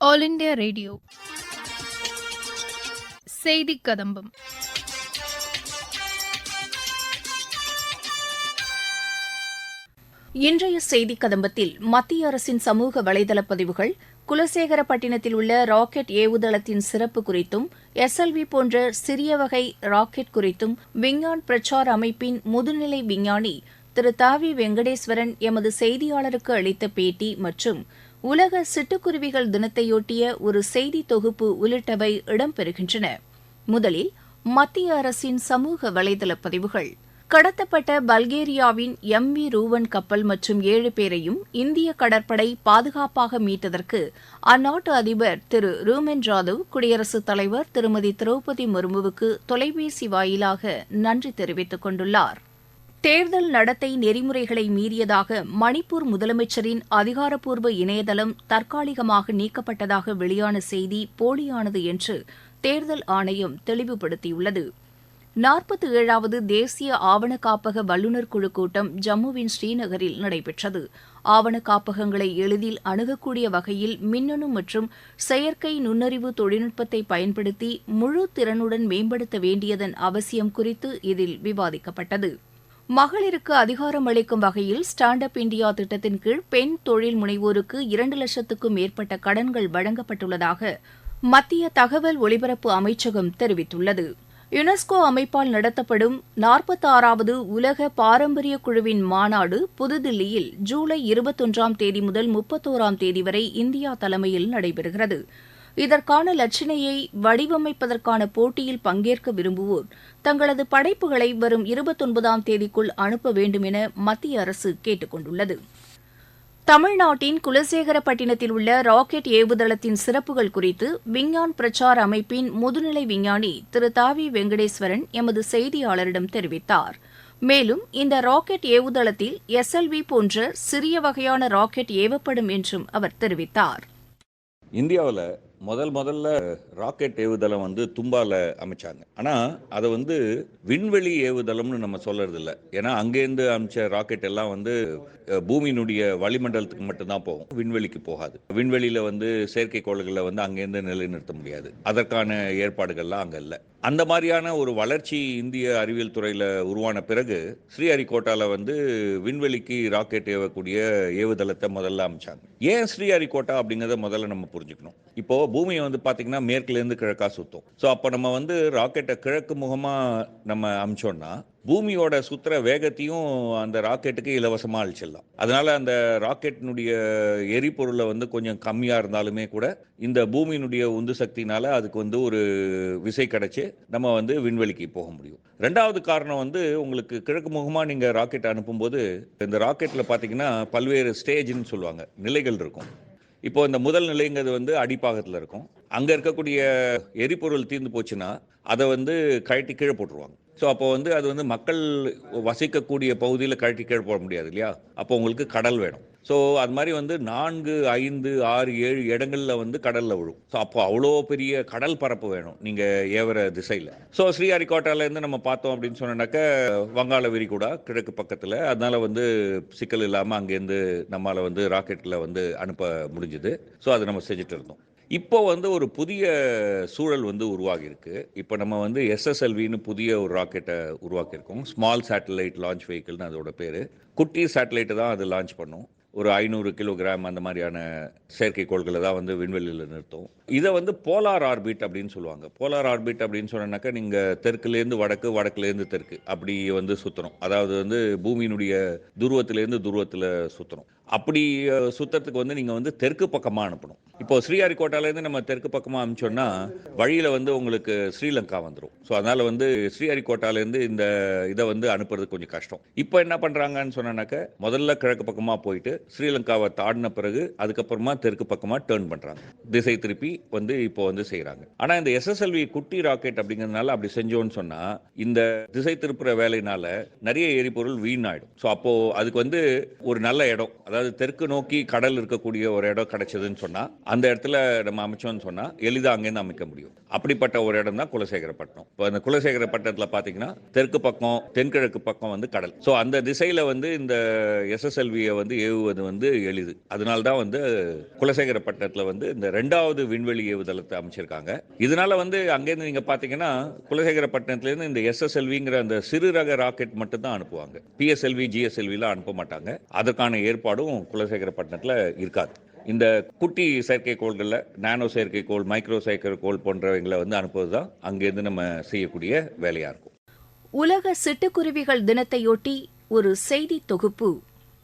All India radio. செய்தி கதம்பம். இன்றைய செய்தி கதம்பத்தில் மத்திய அரசின் சமூக வலைதள பதிவுகள் குலசேகரப்பட்டினத்தில் உள்ள ராக்கெட் ஏவுதளத்தின் சிறப்பு குறித்தும் எஸ்எல்வி போன்ற சிறிய வகை ராக்கெட் குறித்தும் விஞ்ஞான் பிரச்சார் அமைப்பின் முதுநிலை விஞ்ஞானி திரு தாவி வெங்கடேஸ்வரன் எமது செய்தியாளருக்கு அளித்த பேட்டி மற்றும் உலக சிட்டுக்குருவிகள் தினத்தையொட்டிய ஒரு செய்தி தொகுப்பு உள்ளிட்டவை இடம்பெறுகின்றன. முதலில் மத்திய அரசின் சமூக வலைதள பதிவுகள். கடத்தப்பட்ட பல்கேரியாவின் எம் வி ரூவன் கப்பல் மற்றும் ஏழு பேரையும் இந்திய கடற்படை பாதுகாப்பாக மீட்டதற்கு அந்நாட்டு அதிபர் திரு ரூமென் ராதவ் குடியரசுத் தலைவர் திருமதி திரௌபதி முர்முவுக்கு தொலைபேசி வாயிலாக நன்றி தெரிவித்துக் கொண்டுள்ளார். தேர்தல் நடத்தை நெறிமுறைகளை மீறியதாக மணிப்பூர் முதலமைச்சரின் அதிகாரப்பூர்வ இணையதளம் தற்காலிகமாக நீக்கப்பட்டதாக வெளியான செய்தி போலியானது என்று தேர்தல் ஆணையம் தெளிவுபடுத்தியுள்ளது. நாற்பத்தி ஏழாவது தேசிய ஆவண காப்பக வல்லுநர் குழு கூட்டம் ஜம்முவின் ஸ்ரீநகரில் நடைபெற்றது. ஆவண காப்பகங்களை எளிதில் அணுகக்கூடிய வகையில் மின்னணு மற்றும் செயற்கை நுண்ணறிவு தொழில்நுட்பத்தை பயன்படுத்தி முழு திறனுடன் மேம்படுத்த வேண்டியதன் அவசியம் குறித்து இதில் விவாதிக்கப்பட்டது. மகளிருக்கு அதிகாரம் அளிக்கும் வகையில் ஸ்டாண்ட் அப் இந்தியா திட்டத்தின் கீழ் பெண் தொழில் முனைவோருக்கு இரண்டு லட்சத்துக்கும் மேற்பட்ட கடன்கள் வழங்கப்பட்டுள்ளதாக மத்திய தகவல் ஒலிபரப்பு அமைச்சகம் தெரிவித்துள்ளது. யுனெஸ்கோ அமைப்பால் நடத்தப்படும் நாற்பத்தாறாவது உலக பாரம்பரிய குழுவின் மாநாடு புதுதில்லியில் ஜூலை இருபத்தொன்றாம் தேதி முதல் முப்பத்தோராம் தேதி வரை இந்தியா தலைமையில் நடைபெறுகிறது. இதற்கான லட்சணையை வடிவமைப்பதற்கான போட்டியில் பங்கேற்க விரும்புவோர் தங்களது படைப்புகளை வரும் இருபத்தொன்பதாம் தேதிக்குள் அனுப்ப வேண்டும் என மத்திய அரசு கேட்டுக் கொண்டுள்ளது. தமிழ்நாட்டின் குலசேகரப்பட்டினத்தில் உள்ள ராக்கெட் ஏவுதளத்தின் சிறப்புகள் குறித்து விஞ்ஞான் பிரச்சார் அமைப்பின் முதுநிலை விஞ்ஞானி திரு தாவி வெங்கடேஸ்வரன் எமது செய்தியாளரிடம் தெரிவித்தார். மேலும் இந்த ராக்கெட் ஏவுதளத்தில் எஸ்எல்வி போன்ற சிறிய வகையான ராக்கெட் ஏவப்படும் என்றும் அவர் தெரிவித்தார். இந்தியாவில் முதல் முதல்ல ராக்கெட் ஏவுதளம் வந்து தும்பால அமைச்சாங்க. ஆனால் அதை வந்து விண்வெளி ஏவுதளம்னு நம்ம சொல்றது இல்லை ஏன்னா அங்கேருந்து அமைச்ச ராக்கெட் எல்லாம் வந்து பூமியினுடைய வளிமண்டலத்துக்கு மட்டும்தான் போகும். விண்வெளிக்கு போகாது. விண்வெளியில் வந்து செயற்கைக்கோள்களை வந்து அங்கேருந்து நிலைநிறுத்த முடியாது. அதற்கான ஏற்பாடுகள்லாம் அங்கே இல்லை. அந்த மாதிரியான ஒரு வளர்ச்சி இந்திய அறிவியல் துறையில் உருவான பிறகு ஸ்ரீஹரிகோட்டாவில் வந்து விண்வெளிக்கு ராக்கெட் ஏவக்கூடிய ஏவுதளத்தை முதல்ல அமைச்சாங்க. ஏன் ஸ்ரீஹரிகோட்டா அப்படிங்கிறத முதல்ல நம்ம புரிஞ்சுக்கணும். இப்போ பூமியை வந்து பார்த்தீங்கன்னா மேற்குலேருந்து கிழக்காக சுற்றும் ஸோ அப்போ நம்ம வந்து ராக்கெட்டை கிழக்கு முகமாக நம்ம அமிச்சோம்னா பூமியோட சுற்றுற வேகத்தையும் அந்த ராக்கெட்டுக்கு இலவசமாக அழிச்சிடலாம். அதனால் அந்த ராக்கெட்டினுடைய எரிபொருளை வந்து கொஞ்சம் கம்மியாக இருந்தாலுமே கூட இந்த பூமியினுடைய உந்து சக்தினால அதுக்கு வந்து ஒரு விசை கிடச்சி நம்ம வந்து விண்வெளிக்கு போக முடியும். ரெண்டாவது காரணம் வந்து உங்களுக்கு கிழக்கு முகமாக நீங்கள் ராக்கெட் அனுப்பும்போது இந்த ராக்கெட்டில் பார்த்தீங்கன்னா பல்வேறு ஸ்டேஜ்னு சொல்லுவாங்க. நிலைகள் இருக்கும். இப்போ இந்த முதல் நிலைங்கிறது வந்து அடிப்பாகத்தில் இருக்கும். அங்கே இருக்கக்கூடிய எரிபொருள் தீர்ந்து போச்சுன்னா அதை வந்து கழட்டி கீழே போட்டுருவாங்க. ஸோ அப்போ வந்து அது வந்து மக்கள் வசிக்கக்கூடிய பகுதியில் கழட்டி கீழே போட முடியாது இல்லையா? அப்போ உங்களுக்கு கடல் வேணும். ஸோ அது மாதிரி வந்து நான்கு ஐந்து ஆறு ஏழு இடங்களில் வந்து கடலில் விழும். ஸோ அப்போ அவ்வளோ பெரிய கடல் பரப்பு வேணும் நீங்கள் ஏவர திசையில். ஸோ ஸ்ரீஹரிகோட்டாலேருந்து நம்ம பார்த்தோம் அப்படின்னு சொன்னாக்க வங்காள விரிகுடா கிழக்கு பக்கத்தில். அதனால வந்து சிக்கல் இல்லாமல் அங்கேருந்து நம்மளால் வந்து ராக்கெட்டில் வந்து அனுப்ப முடிஞ்சுது. ஸோ அதை நம்ம செஞ்சுட்டு இருந்தோம். இப்போ வந்து ஒரு புதிய சூழல் வந்து உருவாகியிருக்கு. இப்போ நம்ம வந்து எஸ்எஸ்எல்வின்னு புதிய ஒரு ராக்கெட்டை உருவாக்கியிருக்கோம். ஸ்மால் சேட்டலைட் லான்ச் வெஹிக்கிள்னு அதோட பேர். குட்டி சேட்டலைட்டை தான் அது லான்ச் பண்ணும். ஒரு ஐநூறு கிலோகிராம் அந்த மாதிரியான செயற்கைக்கோள்களை தான் வந்து விண்வெளியில் நிறுத்தும். இதை வந்து போலார் ஆர்பிட் அப்படின்னு சொல்லுவாங்க. போலார் ஆர்பிட் அப்படின்னு சொன்னாக்கா நீங்கள் தெற்குலேருந்து வடக்கு வடக்குலேருந்து தெற்கு அப்படி வந்து சுற்றணும் அதாவது வந்து பூமியினுடைய துருவத்திலேருந்து துருவத்தில் சுற்றணும் அப்படி சுற்றுறதுக்கு வந்து நீங்கள் வந்து தெற்கு பக்கமாக அனுப்பணும். இப்போ ஸ்ரீஹரிகோட்டாலேருந்து நம்ம தெற்கு பக்கமாக அனுப்பிச்சோன்னா வழியில் வந்து உங்களுக்கு ஸ்ரீலங்கா வந்துடும் ஸோ அதனால் வந்து ஸ்ரீஹரிகோட்டாலேருந்து இந்த இதை வந்து அனுப்புறது கொஞ்சம் கஷ்டம். இப்போ என்ன பண்ணுறாங்கன்னு சொன்னாக்க முதல்ல கிழக்கு பக்கமாக போயிட்டு ஸ்ரீலங்காவை தாண்டின பிறகு அதுக்கப்புறமா தெற்கு பக்கமாக டேர்ன் பண்ணுறாங்க திசை திருப்பி வந்து இப்போ வந்து செய்கிறாங்க ஆனால் இந்த எஸ்எஸ்எல்வி குட்டி ராக்கெட் அப்படிங்கிறதுனால அப்படி செஞ்சோன்னு சொன்னால் இந்த திசை திருப்புற வேலையினால நிறைய எரிபொருள் வீணாயிடும். ஸோ அப்போது அதுக்கு வந்து ஒரு நல்ல இடம் அதாவது தெற்கு நோக்கி கடல் இருக்கக்கூடிய ஒரு இடம் கிடைச்சதுன்னு சொன்னால் அந்த இடத்துல நம்ம அமைச்சோம்னு சொன்னா எளிதாக அங்கேருந்து அமைக்க முடியும். அப்படிப்பட்ட ஒரு இடம் தான் குலசேகரப்பட்டினம். இப்போ அந்த குலசேகரப்பட்டினத்தில் பார்த்தீங்கன்னா தெற்கு பக்கம் தென்கிழக்கு பக்கம் வந்து கடல். ஸோ அந்த திசையில வந்து இந்த எஸ்எஸ்எல்வியை வந்து ஏவுவது வந்து எளிது. அதனால்தான் வந்து குலசேகரப்பட்டினத்தில் வந்து இந்த ரெண்டாவது விண்வெளி ஏவுதளத்தை அமைச்சிருக்காங்க. இதனால வந்து அங்கேருந்து நீங்க பார்த்தீங்கன்னா குலசேகரப்பட்டினத்துலேருந்து இந்த எஸ்எஸ்எல்விங்கிற அந்த சிறு ரக ராக்கெட் மட்டும் தான் அனுப்புவாங்க. பிஎஸ்எல்வி ஜிஎஸ்எல்விலாம் அனுப்ப மாட்டாங்க. அதற்கான ஏற்பாடும் குலசேகரப்பட்டினத்தில் இருக்காது. இந்த குட்டி செயற்கைக்கோள்களில் நானோ செயற்கைக்கோள் மைக்ரோ செயற்கைக்கோள் போன்றவைகளை வந்து அனுப்புவது தான் அங்கேருந்து நம்ம செய்யக்கூடிய வேலையாக இருக்கும். உலக சிட்டுக்குருவிகள் தினத்தையொட்டி ஒரு செய்தி தொகுப்பு.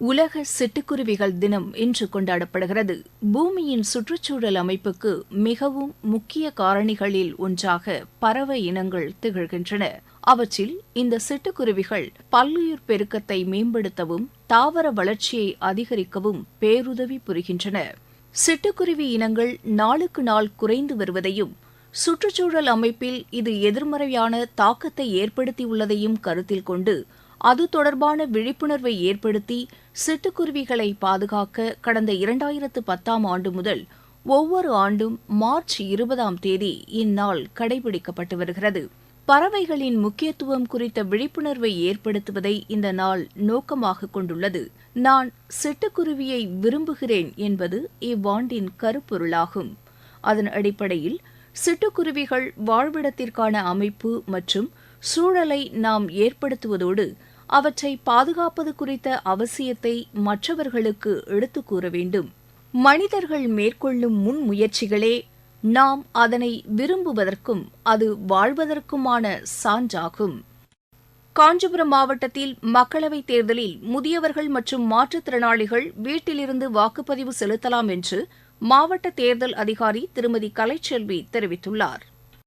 உலக சிட்டுக்குருவிகள் தினம் இன்று கொண்டாடப்படுகிறது. பூமியின் சுற்றுச்சூழல் அமைப்புக்கு மிகவும் முக்கிய காரணிகளில் ஒன்றாக பறவை இனங்கள் திகழ்கின்றன. அவற்றில் இந்த சிட்டுக்குருவிகள் பல்லுயிர் பெருக்கத்தை மேம்படுத்தவும் தாவர வளர்ச்சியை அதிகரிக்கவும் பேருதவி புரிகின்றன. சிட்டுக்குருவி இனங்கள் நாளுக்கு நாள் குறைந்து வருவதையும் சுற்றுச்சூழல் அமைப்பில் இது எதிர்மறையான தாக்கத்தை ஏற்படுத்தியுள்ளதையும் கருத்தில் கொண்டு அது தொடர்பான விழிப்புணர்வை ஏற்படுத்தி சிட்டுக்குருவிகளை பாதுகாக்க கடந்த இரண்டாயிரத்து பத்தாம் ஆண்டு முதல் ஒவ்வொரு ஆண்டும் மார்ச் இருபதாம் தேதி இந்நாள் கடைபிடிக்கப்பட்டு வருகிறது. பறவைகளின் முக்கியத்துவம் குறித்த விழிப்புணர்வை ஏற்படுத்துவதை இந்த நாள் நோக்கமாக கொண்டுள்ளது. நான் சிட்டுக்குருவியை விரும்புகிறேன் என்பது இவ்வாண்டின் கருப்பொருளாகும். அதன் அடிப்படையில் சிட்டுக்குருவிகள் வாழ்விடத்திற்கான அமைப்பு மற்றும் சூழலை நாம் ஏற்படுத்துவதோடு அவற்றை பாதுகாப்பது குறித்த அவசியத்தை மற்றவர்களுக்கு எடுத்துக் கூற வேண்டும். மனிதர்கள் மேற்கொள்ளும் முன்முயற்சிகளே நாம் அதனை விரும்புவதற்கும் அது வாழ்வதற்குமான சான்றாகும். காஞ்சிபுரம் மாவட்டத்தில் மக்களவைத் தேர்தலில் முதியவர்கள் மற்றும் மாற்றுத்திறனாளிகள் வீட்டிலிருந்து வாக்குப்பதிவு செலுத்தலாம் என்று மாவட்ட தேர்தல் அதிகாரி திருமதி கலைச்செல்வி தெரிவித்துள்ளார்.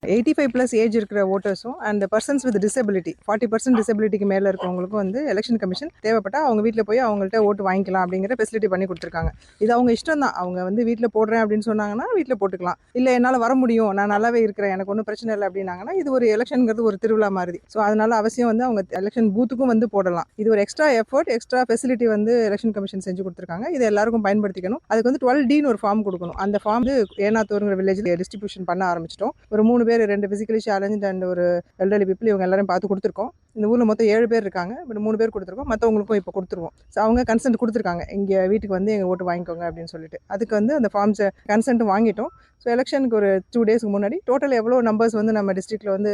எயிட்டி ஃபைவ் ப்ளஸ் ஏஜ் இருக்கிற ஓட்டர்ஸும் and persons with disability forty percent டிசபிலிட்டிக்கு மேலே இருக்கிறவங்களுக்கும் வந்து எலெக்ஷன் கமிஷன் தேவைப்பட்டால் அவங்க வீட்டில் போய் அவங்கள்ட்ட ஓட்டு வாங்கிக்கலாம் அப்படிங்கிற ஃபெசிலிட்டி பண்ணி கொடுத்துருக்காங்க. இது அவங்க இஷ்டம் தான் அவங்க வந்து வீட்டில் போடுறேன் அப்படின்னு சொன்னாங்கன்னா வீட்டில் போட்டுக்கலாம். இல்லை என்னால் வர முடியும். நான் நல்லாவே இருக்கிறேன். எனக்கு ஒன்றும் பிரச்சனை இல்லை அப்படின்னாங்கன்னா இது ஒரு எலெக்ஷனுங்கிறது ஒரு திருவிழா மாதிரி ஸோ அதனால அவசியம் வந்து அவங்க எலெக்ஷன் பூத்துக்கும் வந்து போடலாம். இது ஒரு எக்ஸ்ட்ரா எஃபர்ட் எக்ஸ்ட்ரா ஃபெசிலிட்டி வந்து எலெக்ஷன் கமிஷன் செஞ்சு கொடுத்துருக்காங்க. இது எல்லாருக்கும் பயன்படுத்திக்கணும். அதுக்கு வந்து டுவெல் டின்னு ஒரு ஃபார்ம் கொடுக்கணும். அந்த ஃபார்ம் வந்து ஏனாத்தூருங்கிற வில்லேஜில் டிஸ்ட்ரிபியூஷன் பண்ண ஆரம்பிச்சிட்டோம். ஒரு மூணு பேர் ரெண்டு ஃபிசிக்கலி சேலஞ்ச் அண்ட் ஒரு எல்டர்லி பீப்புள் இவங்க எல்லாரும் பார்த்து கொடுத்துருக்கோம். இந்த ஊரில் மொத்தம் ஏழு பேர் இருக்காங்க. பட் மூணு பேர் கொடுத்துருக்கோம். மற்றவங்களுக்கும் இப்போ கொடுத்துருவோம். ஸோ அவங்க கன்சென்ட் கொடுத்துருக்காங்க. இங்கே வீட்டுக்கு வந்து எங்கள் ஓட்டு வாங்கிக்கோங்க அப்படின்னு சொல்லிட்டு. அதுக்கு வந்து அந்த ஃபார்ம்ஸை கன்சென்ட் வாங்கிட்டோம். ஸோ எலெக்ஷனுக்கு ஒரு டூ டேஸ்க்கு முன்னாடி டோட்டல் எவ்வளோ நம்பர்ஸ் வந்து நம்ம டிஸ்ட்ரிக்ட்டில் வந்து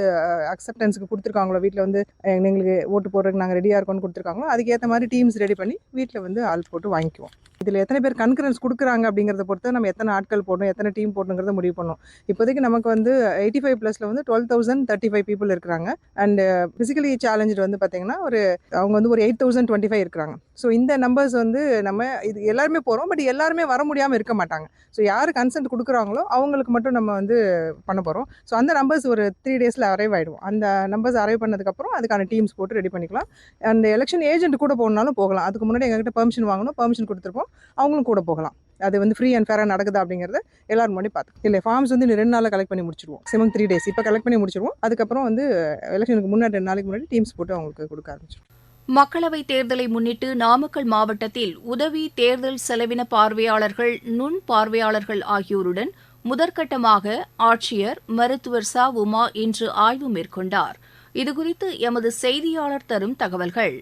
அக்செப்டன்ஸுக்கு கொடுத்துருக்காங்களோ வீட்டில் வந்து எங்களுக்கு ஓட்டு போடுறதுக்கு நாங்கள் ரெடியாக இருக்கோம்னு கொடுத்துருக்காங்களோ அதுக்கேற்ற மாதிரி டீம்ஸ் ரெடி பண்ணி வீட்டில் வந்து ஆள் போட்டு வாங்கிக்குவோம். இதில் எத்தனை பேர் கன்கரன்ஸ் கொடுக்குறாங்க அப்படிங்கிறத பொறுத்து நம்ம எத்தனை ஆட்கள் போடணும் எத்தனை டீம் போடணுங்கிறத முடிவு பண்ணோம் இப்போதைக்கு நமக்கு வந்து எயிட்டி ஃபைவ் ப்ளஸில் வந்து twelve thousand thirty five people இருக்கிறாங்க அண்ட் ஃபிசிக்கலி சேலஞ்சு வந்து பார்த்தீங்கன்னா ஒரு அவங்க வந்து ஒரு எயிட் தௌசண்ட் டுவெண்ட்டி ஃபைவ் இருக்கிறாங்க. ஸோ இந்த நம்பர்ஸ் வந்து நம்ம இது எல்லாருமே போகிறோம் பட் எல்லாருமே வர முடியாமல் இருக்க மாட்டாங்க. ஸோ யார் கன்சென்ட் கொடுக்குறாங்களோ அவங்களுக்கு மட்டும் நம்ம வந்து பண்ண போகிறோம் ஸோ அந்த நம்பர்ஸ் ஒரு த்ரீ டேஸில் அரைவ் ஆகிடும் அந்த நம்பர்ஸ் அரைவ் பண்ணதுக்கப்புறம் அதுக்கான டீம்ஸ் போட்டு ரெடி பண்ணிக்கலாம். அந்த எலெக்ஷன் ஏஜென்ட் கூட போகணுனாலும் போகலாம். அதுக்கு முன்னாடி எங்ககிட்ட பெர்மிஷன் வாங்கணும் பெர்மிஷன் கொடுத்துருப்போம். அவங்களும் கூட போகலாம். அது வந்து ஃப்ரீ அண்ட் ஃபேராக நடக்குதா அப்படிங்கிறத எல்லாரும் முன்னாடி பார்த்து இல்லை ஃபார்ம்ஸ் வந்து ரெண்டு நாளில் கலெக்ட் பண்ணி முடிச்சிருவோம். சிமம் த்ரீ டேஸ் இப்போ கலெக்ட் பண்ணி முடிச்சிருவோம். அதுக்கப்புறம் வந்து எலெக்ஷனுக்கு முன்னாடி ரெண்டு நாளைக்கு முன்னாடி டீம்ஸ் போட்டு அவங்களுக்கு கொடுக்க ஆரம்பிச்சிருவோம். மக்களவைத் தேர்தலை முன்னிட்டு நாமக்கல் மாவட்டத்தில் உதவி தேர்தல் செலவின பார்வையாளர்கள் நுண் பார்வையாளர்கள் ஆகியோருடன் முதற்கட்டமாக ஆட்சியர் மருத்துவர் ச. உமா இன்று ஆய்வு மேற்கொண்டார். இதுகுறித்து எமது செய்தியாளர் தரும் தகவல்கள்.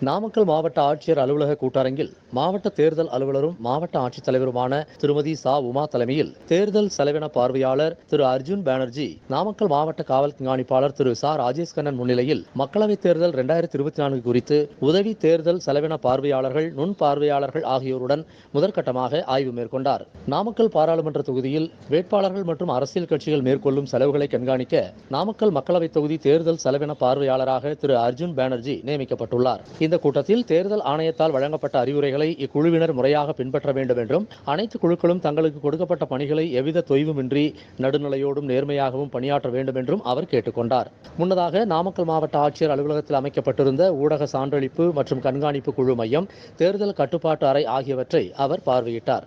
நாமக்கல் மாவட்ட ஆட்சியர் அலுவலக கூட்டரங்கில் மாவட்ட தேர்தல் அலுவலரும் மாவட்ட ஆட்சித்தலைவருமான திருமதி சா. உமா தலைமையில் தேர்தல் செலவின பார்வையாளர் திரு. அர்ஜுன் பானர்ஜி நாமக்கல் மாவட்ட காவல் கண்காணிப்பாளர் திரு. சா. ராஜேஷ் கண்ணன் முன்னிலையில் மக்களவைத் தேர்தல் இரண்டாயிரத்தி இருபத்தி நான்கு குறித்து உதவி தேர்தல் செலவின பார்வையாளர்கள் நுண் பார்வையாளர்கள் ஆகியோருடன் முதற்கட்டமாக ஆய்வு மேற்கொண்டார். நாமக்கல் பாராளுமன்ற தொகுதியில் வேட்பாளர்கள் மற்றும் அரசியல் கட்சிகள் மேற்கொள்ளும் செலவுகளை கண்காணிக்க நாமக்கல் மக்களவைத் தொகுதி தேர்தல் செலவின பார்வையாளராக திரு. அர்ஜுன் பானர்ஜி நியமிக்கப்பட்டுள்ளார். இந்த கூட்டத்தில் தேர்தல் ஆணையத்தால் வழங்கப்பட்ட அறிவுரைகளை இக்குழுவினர் முறையாக பின்பற்ற வேண்டும் என்றும் அனைத்து குழுக்களும் தங்களுக்கு கொடுக்கப்பட்ட பணிகளை எவ்வித தொய்வுமின்றி நடுநிலையோடும் நேர்மையாகவும் பணியாற்ற வேண்டும் என்றும் அவர் கேட்டுக்கொண்டார். முன்னதாக நாமக்கல் மாவட்ட ஆட்சியர் அலுவலகத்தில் அமைக்கப்பட்டிருந்த ஊடக சான்றளிப்பு மற்றும் கண்காணிப்பு குழு மையம் தேர்தல் கட்டுப்பாட்டு அறை ஆகியவற்றை அவர் பார்வையிட்டார்.